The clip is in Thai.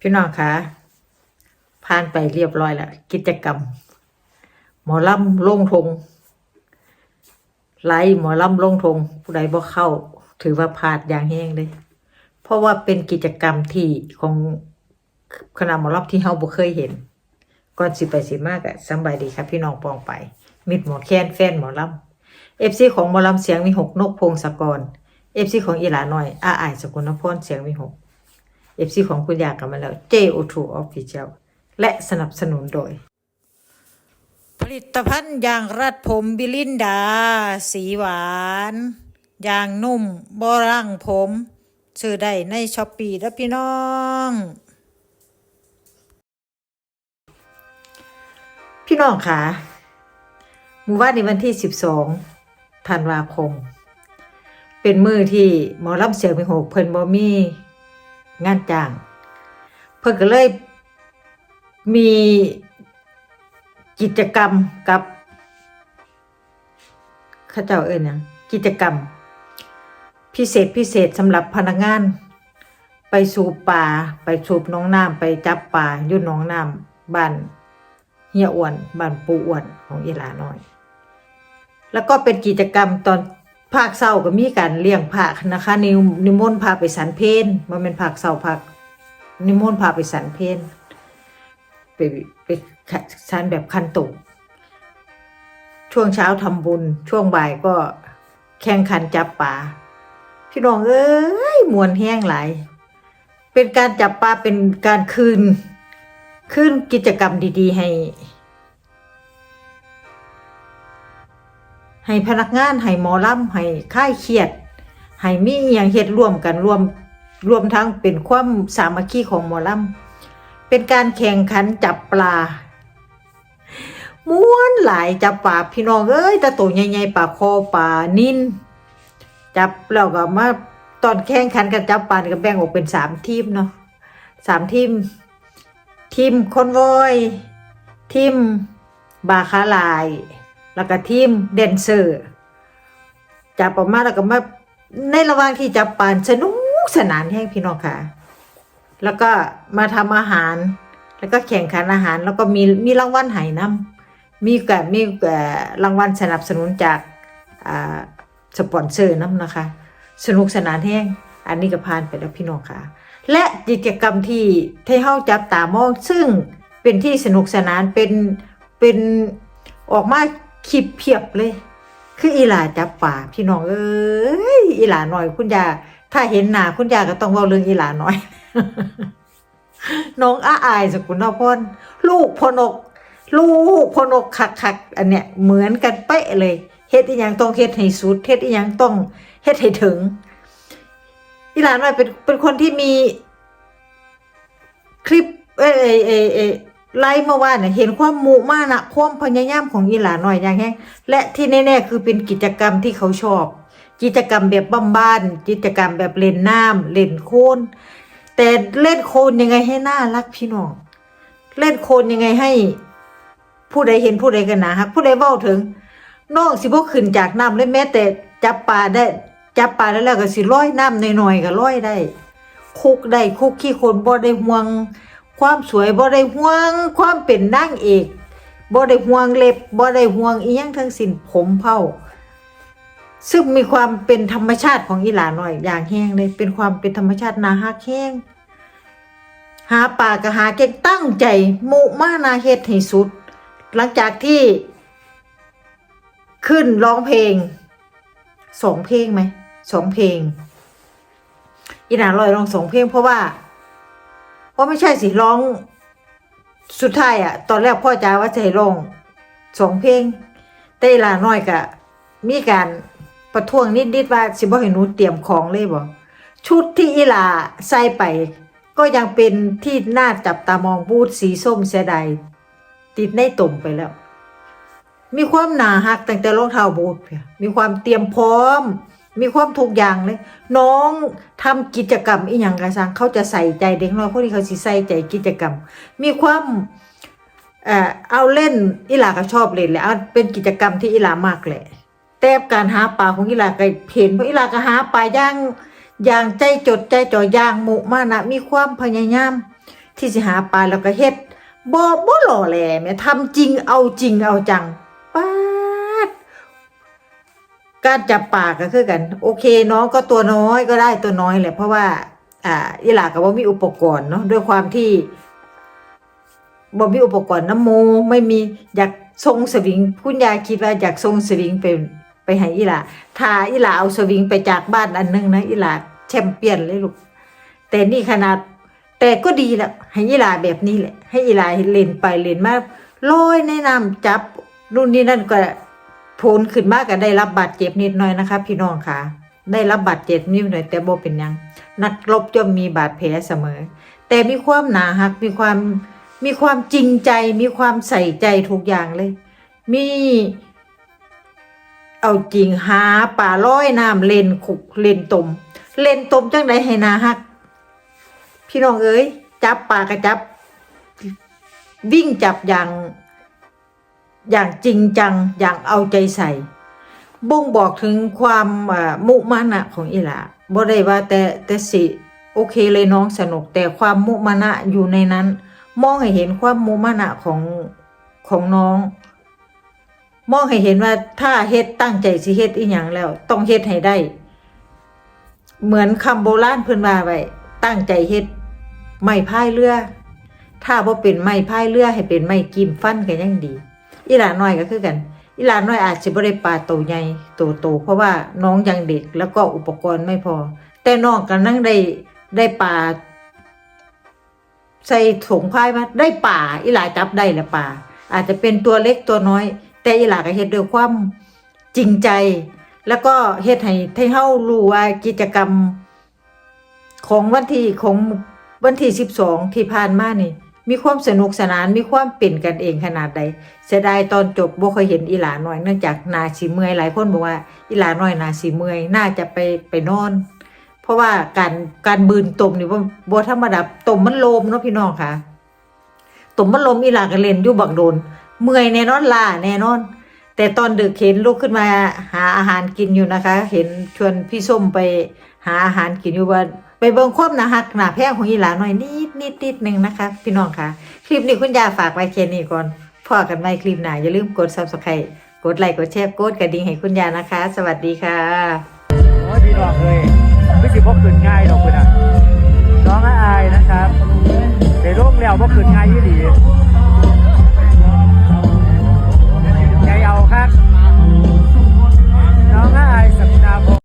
พี่น้องคะผ่านไปเรียบร้อยแล้วกิจกรรม หมอลำลงทงไล่หมอลำลงทงผู้ใดบ่เข้า ถือว่าพลาดอย่างแห้งเลย เพราะว่าเป็นกิจกรรมที่ของคณะหมอลำที่เฮาบ่เคยเห็น ก่อนสิไปสิมากอะสบายดีครับ พี่น้องปองไป มิดหมอแค้นแฟนหมอลำเอฟซีของหมอลำเสียงมีหกนกพงศกรเอฟซีของอีหลาหน้อยอาอายสกุลนพรเสียงมีหก เอฟซีของคุณยากลับมาแล้ว JO2 Official และสนับสนุนโดย ผลิตภัณฑ์ยางรัดผมบิลินดา สีหวานยางนุ่มบรังผม ซื้อได้ในช้อปปี้แล้วพี่น้อง พี่น้องค่ะหมู่บ้านในวันที่ 12ธันวาคม เป็นมือที่หมอลำเสียงมีหกเพิ่นบ่มี งานจ้าง เพิ่นก็เลยมีกิจกรรมกับข้าเจ้าเอิ้นหยังกิจกรรม พิเศษพิเศษสำหรับพนักงาน ไปสูบป่าไปสูบน้องน้ำไปจับป่ายู่หน้องน้ำบ้านเฮียอ้วนบ้านปูอ้วนของอีหลาน้อย แล้วก็เป็นกิจกรรมตอน ภาคเศร้าก็มีการเลี้ยงพระนะคะนินิมนต์พาไปสันเพนมันเป็นภาคเศร้าภาคนิมนต์พาไปสันเพนไปไปสันแบบคันตุกช่วงเช้าทำบุญ ช่วงบ่ายก็แข่งขันจับปลาพี่น้องเอ้ยมวนแห้งหลายเป็นการจับปลาเป็นการคืน คืนกิจกรรมดี ๆ ให้ ให้พนักงานให้หมอลำให้ค่ายเครียดให้มีอย่างเฮ็ดร่วมกันรวมรวมทั้งเป็นความสามัคคีของหมอลำเป็นการแข่งขันจับปลาม้วนหลายจับปลาพี่น้องเอ้ยตะตัวใหญ่ๆปลาคอปลานินจับแล้วก็มาตอนแข่งขันกันจับปลาก็แบ่งออกเป็นสามทีมเนาะสามทีม ทีมคอนวอย ทีมบาคาลาย แล้วก็ทีมแดนเซอร์จับออกมาแล้วก็มาในระหว่างที่จับปานสนุกสนานแห้งพี่น้องค่ะ แล้วก็มาทำอาหาร แล้วก็แข่งขันอาหาร แล้วก็มีมีรางวัลไหน้ำมีกับมีเอ่รางวัลสนับสนุนจากสปอนเซอร์น้ำนะคะ สนุกสนานแห้งอันนี้ก็ผ่านไปแล้วพี่น้องค่ะ และกิจกรรมที่ที่เฮาจับตามองซึ่งเป็นที่สนุกสนานเป็นเป็นออกมา คลิปเพียบเลย คืออีหลาจับป่าพี่น้องเอ้ยอีหลาหน่อยคุณยาถ้าเห็นหน้าคุณยาก็ต้องเว้าเรื่องอีหลาหน่อย น้องอาอายสกุลนพรลูกพนก ลูกพนกคักคักอันเนี้ยเหมือนกันเป๊ะเลยเฮ็ดอีหยังต้องเฮ็ดให้สุดเฮ็ดอีหยังต้องเฮ็ดให้ถึงอีหลาหนว่าเป็นเป็นคนที่มีคลิปเอยเอยเอเอย ไลฟ์เมื่อวานเนี่ยเห็นความมุมานะความพยายามของอีหลานหน่อยอย่างแห้งและที่แน่ๆคือเป็นกิจกรรมที่เขาชอบ กิจกรรมแบบบ้านๆกิจกรรมแบบเล่นน้ำเล่นโคนแต่เล่นโคนยังไงให้น่ารักพี่น้องเล่นโคนยังไงให้ ผู้ใดเห็นผู้ใดกันนะฮะผู้ใดเว้าถึงน้องสิบ่ขึ้นจากน้ำเลยแม้แต่จับปลาได้ จับปลาได้แล้วก็สิร้อยน้ำหน่อยๆก็ร้อยได้ คุกได้คุกขี้โคนบ่ได้ห่วง ความสวยบ่ได้ห่วงความเป็นนางเอกบ่ได้ห่วงเล็บบ่ได้ห่วงอีหยังทั้งสิ้นผมเผาซึ่งมีความเป็นธรรมชาติของอีหลาหน่อย อย่างแห้งเลยเป็นความเป็นธรรมชาตินาฮักแห้งหาป่าก็หาเก่งตั้งใจ มุมานาเฮ็ดให้สุด หลังจากที่ ขึ้นร้องเพลงสองเพลงไหมสองเพลงอีหนาลอยร้องสองเพลงเพราะว่า เพราไม่ใช่สิร้อง สุดท้ายอะตอนแรกพ่อจ๋าว่าจะให้ร้องสองเพลงแต่อีหลาน้อยก็มีการประท้วงนิดๆว่าสิบ่ให้หนูเตรียมของเลยบ่ชุดที่อีหลาใส่ไป ก็ยังเป็นที่น่าจับตามองบูดสีส้มเสียดายติดในตุ่มไปแล้ว มีความหนาหักตั้งแต่รองเท้าบูทมีความเตรียมพร้อม มีความทุกอย่างเลย น้องทำกิจกรรมอีหยังกระซังเขาจะใส่ใจเด็กน้อยคนที่เขาสิใส่ใจกิจกรรม มีความเอ่อเอาเล่นอีหลาก็ชอบเล่นแหละเอาเป็นกิจกรรมที่อีหลามากแหละแต่การหาปลาของอีหลาก็เห็นเพราะอีหลาก็หาปลาย่างอย่างใจจดใจจ่ออย่างหมุมานะมีความพยายามที่สิหาปลาแล้วก็เฮ็ดบ่บ่หล่อแหลแม่ทำจริงเอาจริงเอาจังป๊า การจับปากก็คือกัน โอเคน้องก็ตัวน้อยก็ได้ตัวน้อยแหละเพราะว่า อ่าอีหลาก็บ่มีอุปกรณ์เนาะด้วยความที่บ่มีอุปกรณ์น้ำโมไม่มีอยากทรงสวิงคุณยายคิดว่าอยากทรงสวิงไปไปให้อีหลาถ้าอีหลาเอาสวิงไปจากบ้านอันหนึงนะอีหลาแชมเปี้ยนเลยลูกแต่นี่ขนาดแต่ก็ดีแหละให้อีหลาแบบนี้แหละ ให้อีหลาเล่นไปเล่นมาลอยในน้ำจับรุ่นนี้นั่นก็ พูนขึ้นมากก็ได้รับบาดเจ็บนิดหน่อยนะคะ พี่น้องค่ะ ได้รับบาดเจ็บนิดหน่อยแต่บ่เป็นยัง นักรบย่อมมีบาดแผลเสมอ แต่มีความหนาหักมีความมีความจริงใจ มีความใส่ใจทุกอย่างเลย มี เอาจริงหาป่าร้อยน้ำเลนขุกเลนตมเลนตมจังไดให้หนาหัก พี่น้องเอ้ยจับปลากระจับ วิ่งจับอย่าง อย่างจริงจังอย่างเอาใจใส่ บ่งบอกถึงความมุมานะของอีหลาบ่ได้ว่าแต่แต่สิโอเคเลยน้องสนุกแต่ความมุมานะอยู่ในนั้น มองให้เห็นความมุมานะของของน้อง มองให้เห็นว่าถ้าเฮ็ดตั้งใจสิเฮ็ดอีหยังแล้ว ต้องเฮ็ดให้ได้ เหมือนคำโบราณเพิ่นว่าไว้ตั้งใจเฮ็ดไม้พายเรือ ถ้าบ่เป็นไม้พายเรือให้เป็นไม้กิมฟันก็ยังดี อีหลาน้อยก็คือกัน อีหลาน้อยอาจสิบ่ได้ปลาโตใหญ่โตโตเพราะว่าน้องยังเด็กแล้วก็อุปกรณ์ไม่พอ แต่น้องก็นั่งได้ได้ปลาใส่ถุงพายมาได้ป่าอีหลาจับได้แหละป่า อาจจะเป็นตัวเล็กตัวน้อย แต่อีหลาก็เฮ็ดด้วยความจริงใจ แล้วก็เฮ็ดให้ให้เฮารู้ว่ากิจกรรมของวันที่ของวันที่สิบสองที่ผ่านมานี่ มีความสนุกสนานมีความเป็นกันเองขนาดใดเสียดายตอนจบบ่เคยเห็นอีหลาน้อยเนื่องจากนาสีเมื่อยหลายคนบอกว่าอีหลาน้อยนาสีเมื่อยน่าจะไปไปนอน เพราะว่าการการบืนตมนี่บ่บ่ธรรมดาตมมันโลมเนาะพี่น้องค่ะตมมันลมอีหลาก็เล่นอยู่บักโดน เมื่อยแน่นอนล่าแน่นอน แต่ตอนดึกเห็นลุกขึ้นมาหาอาหารกินอยู่นะคะ เห็นชวนพี่ส้มไปาอาหารกินอยู่ว่าไปเบิ่งความนาหักหนาแพงของอีหลาหน่อยนิดนิดนิดนึงนะคะ พี่น้องค่ะ คลิปนี้คุณยาฝากไว้แค่นี้ก่อนพอกันไว้คลิปหน้าอย่าลืมกด subscribe กดไลค์กดแชร์กดกระดิ่งให้คุณยานะคะ สวัสดีค่ะโอ้ยพี่น้องเลยไม่สิบ่ขึ้นง่ายดอกคุณอะน้องอายนะครับในโลกแล้วบ่ขึ้นง่ายยี่หลีใจเอาครับ